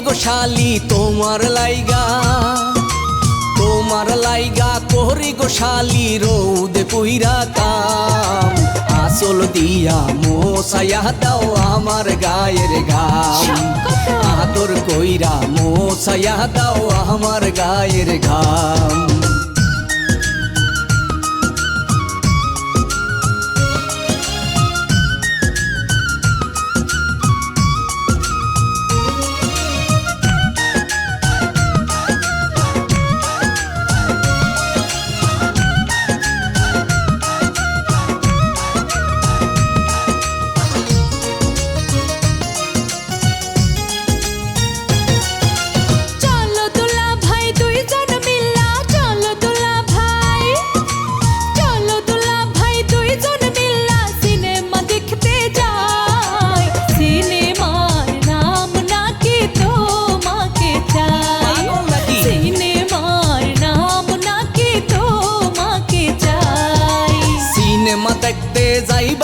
গোশালি তোমার লাইগা। তোমার লাইগা করি গোশালি রৌদে পুইরা কাম। আসল দিয়া মোসায়া দাও আমার গায়ের গাম আদর কইরা মোসায়া দাও আমার গায়ের ঘাম।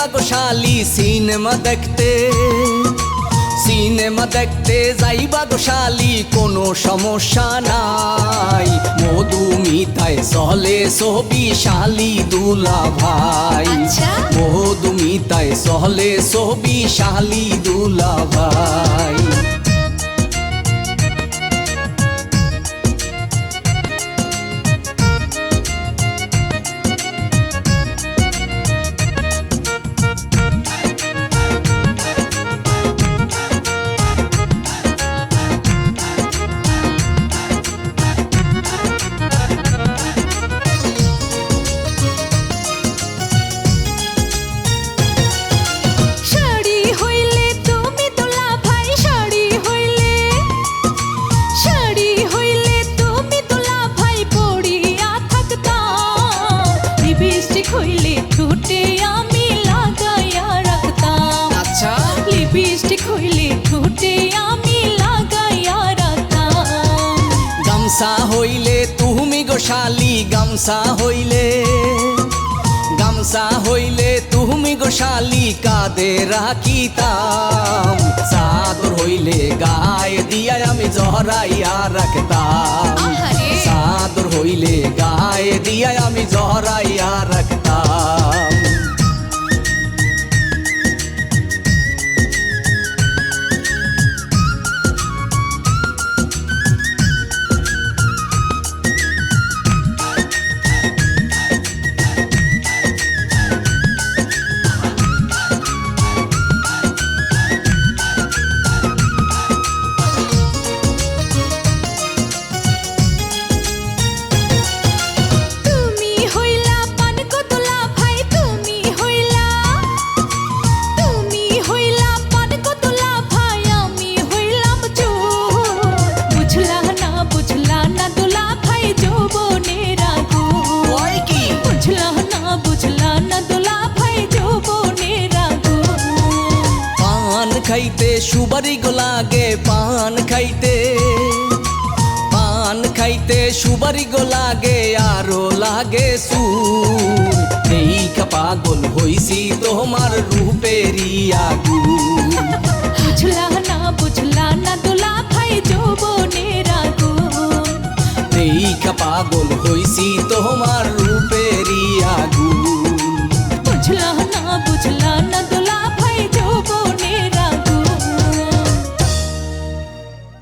যাইবা গোশালি সিনেমা দেখতে। সিনেমা দেখতে যাইবা গোশালি কোনো সমস্যা নাই। মধুমিতায় চলে ছবি শালি দুলা ভাই। আচ্ছা। মধুমিতায় চলে ছবি শালি দুলা ভাই। তুমি গোশালি গামছা হইলে গামসা হইলে তুমি গোশালি কাদে রাখিতাম। চাদর হইলে গায়ে দিয়া আমি জহরাইয়া রাখতাম। চাদর হইলে গায়ে দিয়া আমি জহরাইয়া রাখতাম। সুবারি গোলাগে পান খাইতে পান খাইতে সুবারি গোলাগে আরও লাগে সুর। দেখা পাগল হইছি তোমার রূপেরই আগুন। বুঝলা না বুঝলা না দোলা ভাই যৌবনের আগুন। দেখা পাগল হইছি তোমার